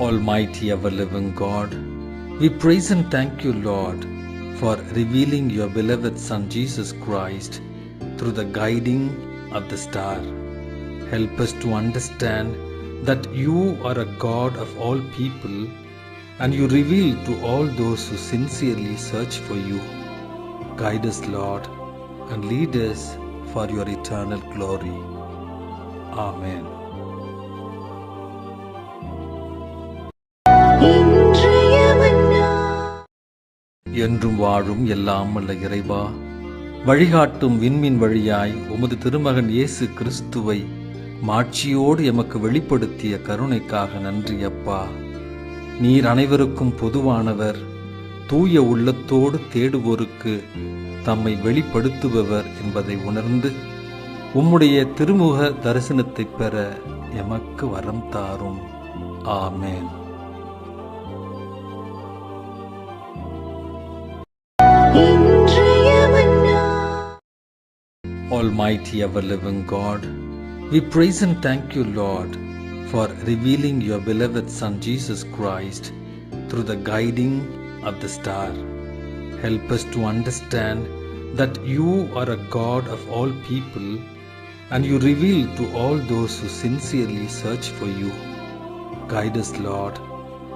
Almighty ever living God, we praise and thank you, Lord, for revealing your beloved Son Jesus Christ through the guiding of the star. Help us to understand that you are a God of all people and you reveal to all those who sincerely search for you. Guide us, Lord, and lead us for your eternal glory. Amen. என்றும் வாழும் எல்லாம் அல்ல இறைவா. வழிகாட்டும் விண்மீன் வழியாய் உமது திருமகன் இயேசு கிறிஸ்துவை மாட்சியோடு எமக்கு வெளிப்படுத்திய கருணைக்காக நன்றி அப்பா. நீர் அனைவருக்கும் பொதுவானவர் தூய உள்ளத்தோடு தேடுவோருக்கு தம்மை வெளிப்படுத்துபவர் என்பதை உணர்ந்து உம்முடைய திருமுக தரிசனத்தைப் பெற எமக்கு வரம் தாரும். ஆமேன். Almighty ever living God, we praise and thank you, Lord, for revealing your beloved Son Jesus Christ through the guiding of the star. Help us to understand that you are a God of all people and you reveal to all those who sincerely search for you. Guide us, Lord,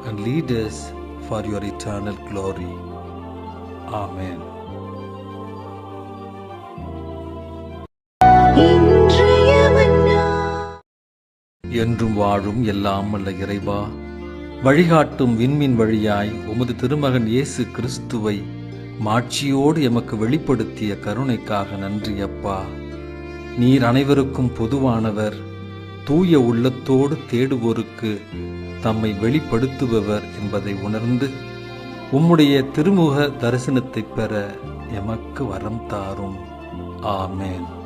and lead us for your eternal glory. ஆமேன் என்றும் வாழும் எல்லாம் அல்ல இறைவா. வழிகாட்டும் விண்மீன் வழியாய் உமது திருமகன் இயேசு கிறிஸ்துவை மாட்சியோடு எமக்கு வெளிப்படுத்திய கருணைக்காக நன்றி அப்பா. நீர் அனைவருக்கும் பொதுவானவர் தூய உள்ளத்தோடு தேடுவோருக்கு தம்மை வெளிப்படுத்துபவர் என்பதை உணர்ந்து உம்முடைய திருமுக தரிசனத்தைப் பெற எமக்கு வரம் தாரும். ஆமேன்.